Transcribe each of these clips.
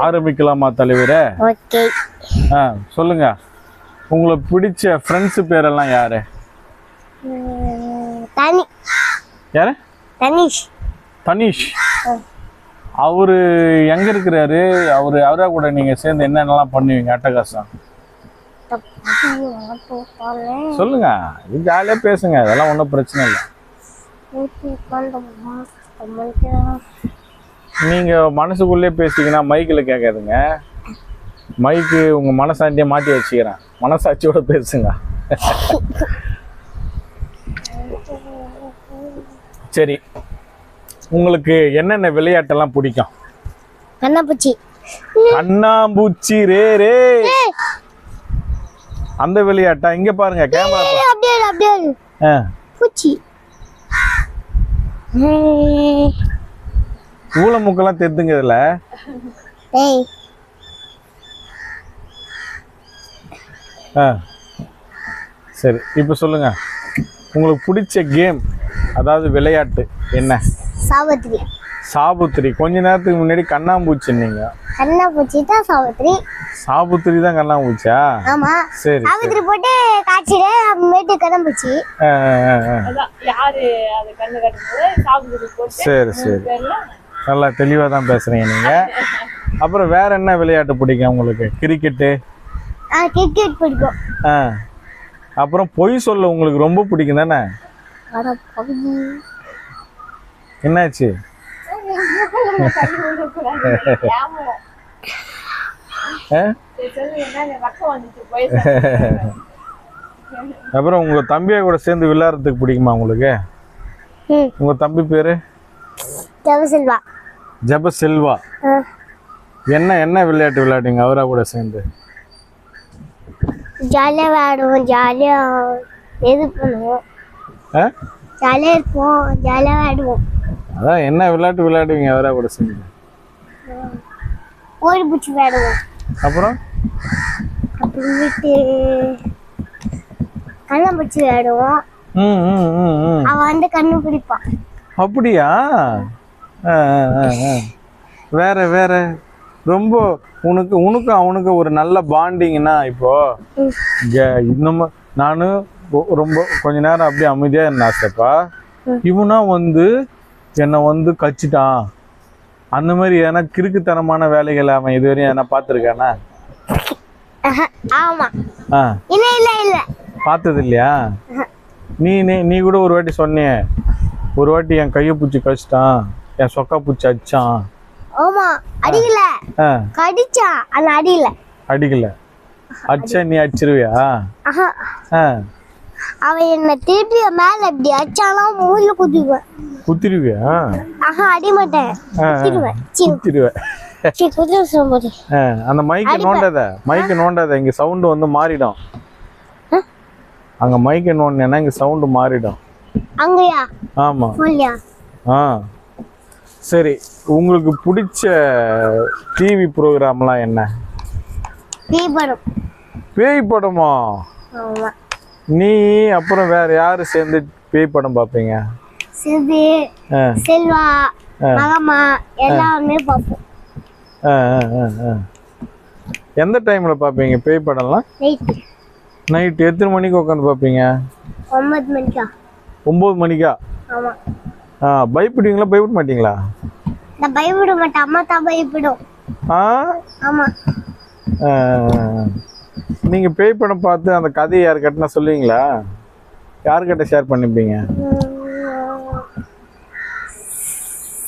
ஆரம்பிக்கலாம். தலைவரே? ஓகே. ஆ சொல்லுங்க. உங்களுக்கு பிடிச்ச ஃப்ரெண்ட்ஸ் பேரெல்லாம் யாரு? தனி. யாரு? தனிஷ். தனிஷ். அவரு எங்க இருக்கிறாரு? அவரு அவரா கூட நீங்க சேர்ந்து என்னென்னலாம் பண்ணுவீங்க அட்டகாசம்? சொல்லுங்க. ஜாலியா பேசுங்க. அதெல்லாம் ஒன்றும் பிரச்சனை இல்லை. நீங்க மனசுக்குள்ளே பேசிங்கன்னா மைக்கில் கேட்காதுங்க மைக்கு உங்க மனசாட்சியை மாட்டி வச்சுக்கிறேன். மனசாட்சியோட பேசுங்க. சரி. உங்களுக்கு என்னென்ன விளையாட்டெல்லாம் பிடிக்கும்? கண்ணாப்பூச்சி கண்ணாம்பூச்சி ரே ரே. அந்த விளையாட்டா? இங்க பாருங்க கேமரா அப்படியே அப்படியே பூச்சி. ஏய், ஊழமுக்கெல்லாம் தெரிதுங்க இதுல ஆ. சரி இப்போ சொல்லுங்க. உங்களுக்கு பிடிச்ச கேம் அதாவது விளையாட்டு என்ன? சாவித்திரி. சாபுத்திரி கொஞ்ச நேரத்துக்கு முன்னாடி கண்ணாம்பூச்சின்னீங்க கண்ணாப்பூச்சி தான் சாவித்திரி. சாபுத்திரி தான் கண்ணாம்பூச்சா ஆமா. சரி சாவித்திரி போட்டு காய்ச்சிடு அப்புறமேட்டு. அதான் யாரு அது கண்ணு கட்டும்போது சாப்பிட்டு போட்டு சரி சரி. நல்லா தெளிவாக தான் பேசுறீங்க நீங்க. அப்புறம் வேற என்ன விளையாட்டு பிடிக்கும் உங்களுக்கு? கிரிக்கெட்டு கிரிக்கெட் பிடிக்கும். ஆ. அப்புறம் பொய் சொல்ல உங்களுக்கு ரொம்ப பிடிக்கும் தானே? என்னாச்சு? அப்புறம் உங்க தம்பியை கூட சேர்ந்து விளையாடுறதுக்கு பிடிக்குமா உங்களுக்கு? உங்க தம்பி பேரு? ஜெவசெல்வா ஜப செல்வா. என்ன என்ன விளையாட்டு விளையாடுங்க அவரா கூட சேர்ந்து. ஜாலியாக விளையாடுவோம் ஜாலியாக இது பண்ணுவோம்? ஜாலியாக இருப்போம் ஜாலியாக விளையாடுவோம். அதான் என்ன விளையாட்டு விளையாடுவீங்க? அவரா கூட சேர்ந்து. ஓடி பிடிச்சி விளையாடுவோம். அப்புறம்? அப்புறமேட்டு கண்ணாம்பூச்சி விளையாடுவோம். அவன் வந்து கண்ணு பிடிப்பான். அப்படியா. வேற வேற. ரொம்ப உனக்கு உனக்கும் அவனுக்கும் ஒரு நல்ல பாண்டிங்னா இப்போ? இன்னமும் நானும் ரொம்ப கொஞ்ச நேரம் அப்படியே அமைதியா இருந்தேன் ஆசைப்பா இவனா வந்து என்னை வந்து கச்சிட்டான். அந்த மாதிரி ஏன்னா கிறுக்குத்தனமான வேலைகளை அவன் இதுவரையும் என்ன பார்த்துருக்கானா? பார்த்தது இல்லையா நீ நீ கூட ஒரு வாட்டி சொன்னியே. ஒரு வாட்டி என் கையை பூச்சி கழிச்சிட்டான் என் சொக்கா பூச்சி அடிச்சான். ஆமா அடிக்கல. கடிச்சான் அந்த அடியில அடிக்கல. அடிச்சா நீ அடிச்சிருவியா? அவன் என்ன திருப்பி மேல இப்படி அடிச்சானா மூல குதிக்குவேன் குத்திருவியா? ஆஹா அடி மாட்டேன். குத்திடுவேன் ஆ, அந்த மைக்கை நோண்டாத மைக்கை நோண்டாத இங்க சவுண்டு வந்து மாறிடும். அங்க மைக்கை நோண்டினா இங்க சவுண்டு மாறிடும். அங்கயா? ஆமா. ஆ. சரி உங்களுக்கு பிடிச்ச டிவி ப்ரோக்ராம்லாம் என்ன? படம். பேய் படமா? ஆமா. நீ அப்புறம் வேற யாரு சேர்ந்து பேய் படம் பார்ப்பீங்க? சிது செல்வா எல்லாமே பார்ப்போம். எந்த டைம்ல பார்ப்பீங்க பேய் படம்லாம்? நைட் எத்தனை மணிக்கு உட்காந்து பார்ப்பீங்க? ஒன்பது மணிக்கா? ஒம்பது மணிக்கா? ஆமா. பயப்படுவீங்களா? பயப்பட மாட்டீங்களா? நான் பயப்பட மாட்டேன். அம்மா தான் பயப்படும். ஆ? ஆமா. நீங்க பேய் படம் பார்த்து அந்த கதையை யாருக்கிட்டனா சொல்லுவீங்களா? யாருக்கிட்ட ஷேர் பண்ணிப்பீங்க?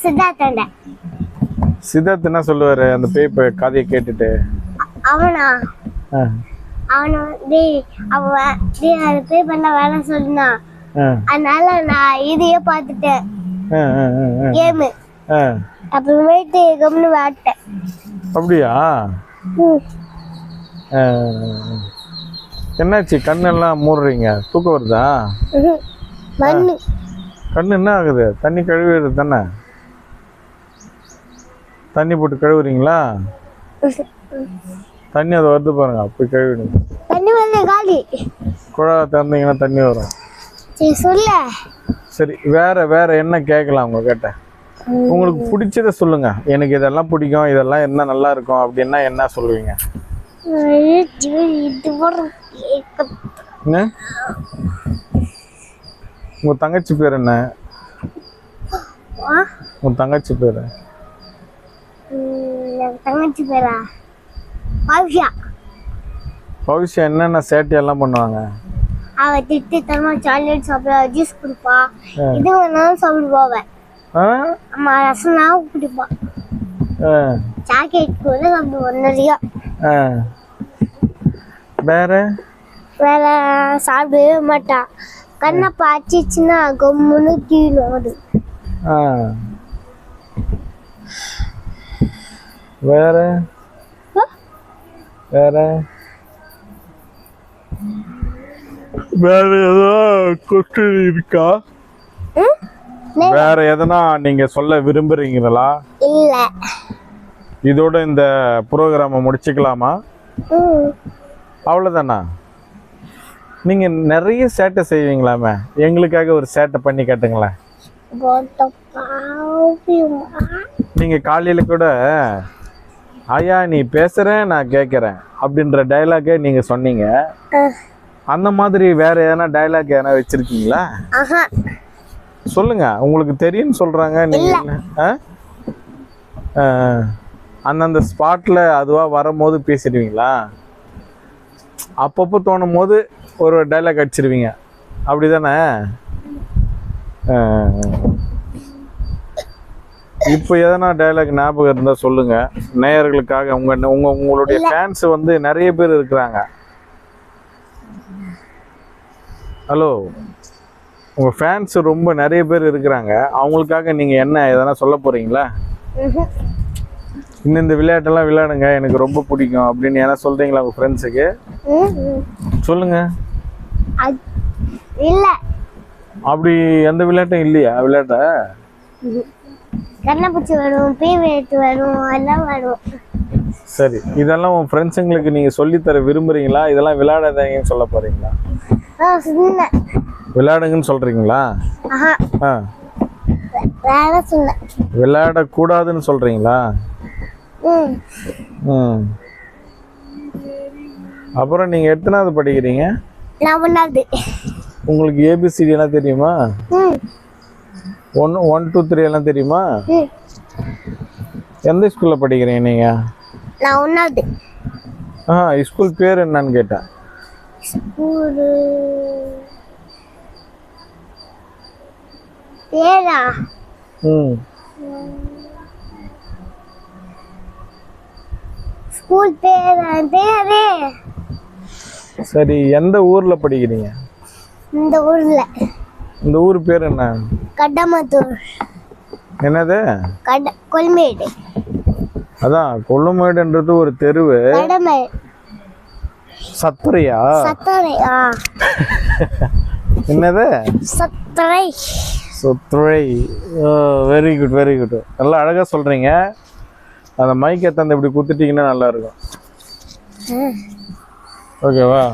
சித்தார்த்தாண்ட சித்தார்த் என்ன சொல்லுவாரு? அந்த பேய் ப- கதையை கேட்டுட்டு. அவனா? அவனை வந்து அவன் டேய் அது பே பண்ண வேணாம் சொன்னான் அதனால நான் இதையே பார்த்துட்டேன். கேமு. அப்புறமேட்டு கம்னு விளாட்டேன் அப்படியா? என்னாச்சு கண்ணெல்லாம் மூடுறீங்க? தூக்கம் வருதா. மண்ணு. கண்ணு என்ன ஆகுது? தண்ணி கழுவுறது தானே? தண்ணி போட்டு கழுவுறீங்களா? தண்ணி அதை வருது பாருங்க அப்படி கழுவிடுங்க. தண்ணி வந்து காலி. குழா திறந்தீங்கன்னா தண்ணி வரும். சரி சொல்ல. சரி வேற வேற என்ன கேட்கலாம் உங்க கிட்ட உங்களுக்கு பிடிச்சத சொல்லுங்க. எனக்கு இதெல்லாம் பிடிக்கும் இதெல்லாம் என்ன நல்லா இருக்கும் அப்படின்னா என்ன சொல்லுவீங்க. என்ன உங்க தங்கச்சி பேர் என்ன? உங்க தங்கச்சி பேர்? தங்கச்சி பேரா? பவிஷா பவிஷ்யா என்னென்ன சேட்டையெல்லாம் பண்ணுவாங்க? அவ திட்டு தரமா சாக்லேட் சாப்பிடுவா ஜூஸ் குடிப்பா. இது வேணாலும் சாப்பிடுவா அவ. ஆ? அம்மா ரசம்லாம் குடிப்பா. சாக்லேட் கூட சாப்பிடுவா நிறையா. வேற? வேற சாப்பிடவே மாட்டா. கண்ணை பாய்ச்சிச்சுன்னா கம்முன்னு அது ஆ. வேற? வேற? வேற ஏதோ கொஸ்டின் இருக்கா? வேற எதனா நீங்க சொல்ல விரும்புறீங்களா? இல்ல. இதோட இந்த ப்ரோக்ராமை முடிச்சுக்கலாமா? ம். அவ்வளோதானா நீங்க நிறைய சேட்டை செய்வீங்களாமே. எங்களுக்காக ஒரு சேட்டை பண்ணி காட்டுங்களேன். நீங்க காலையில கூட ஐயா நீ பேசுற நான் கேட்குறேன் அப்படின்ற டைலாக்கே நீங்க சொன்னீங்க. அந்த மாதிரி வேற எதனா டைலாக் எதனா வச்சிருக்கீங்களா? சொல்லுங்க உங்களுக்கு தெரியும்னு சொல்றாங்க நீங்க அந்தந்த ஸ்பாட்ல அதுவா வரும்போது பேசிடுவீங்களா? அப்பப்போ தோணும் போது ஒரு டைலாக் அடிச்சிருவீங்க. அப்படிதானே. இப்போ எதனா டைலாக் ஞாபகம் இருந்தா சொல்லுங்க. நேயர்களுக்காக உங்க உங்க உங்களுடைய ஃபேன்ஸ் வந்து நிறைய பேர் இருக்கிறாங்க. ஹலோ உங்க ஃபேன்ஸ் ரொம்ப நிறைய பேர் இருக்கிறாங்க. அவங்களுக்காக நீங்க என்ன எதனா சொல்ல போறீங்களா? ம்ஹும். இந்த இந்த விளையாட்டெல்லாம் விளையாடுங்க எனக்கு ரொம்ப பிடிக்கும் அப்படின்னு என்ன சொல்றீங்களா உங்க ஃப்ரெண்ட்ஸுக்கு. சொல்லுங்க. இல்ல. அப்படி எந்த விளையாட்டும் இல்லையா விளையாட்ட? கண்ணப்பூச்சி வரும் பேய் வேட்டு வரும் எல்லாம் வரும். சரி இதெல்லாம் உன் ஃப்ரெண்ட்ஸுங்களுக்கு நீங்க சொல்லித்தர விரும்புறீங்களா? இதெல்லாம் விளையாடாதீங்கன்னு சொல்ல சொன்னேன் விளையாடுங்கன்னு சொல்றீங்களா? சொன்னேன். விளையாடக்கூடாதுன்னு சொல்றீங்களா? அப்புறம் நீங்க எத்தனாவது படிக்கிறீங்க? உங்களுக்கு ஏபிசிடி எல்லாம் தெரியுமா? ஒன் ஒன் டூ த்ரீ எல்லாம் தெரியுமா? எந்த ஸ்கூல்ல படிக்கிறீங்க நீங்க? நான் ஒன்றாவது ஆ ஸ்கூல் பேர் என்னன்னு கேட்டேன். ஒரு பேரா ம். ஸ்கூல் பேர் பேரே சரி எந்த ஊர்ல படிக்கிறீங்க? இந்த ஊர்ல. இந்த ஊர் பேர் என்ன? கடமத்தூர் என்னது? கொல்மேடு. அதான் கொல்லுமேடுன்றது ஒரு தெருவு. கடமை. சத்துரையா சத்தரை ஆ என்னது சத்தரை சத்துரை வெரி குட் வெரி குட் நல்லா அழகா சொல்றீங்க. அந்த மைக் எத்தாந்து இப்படி குத்துட்டீங்கன்னா நல்லா இருக்கும் ஓகேவா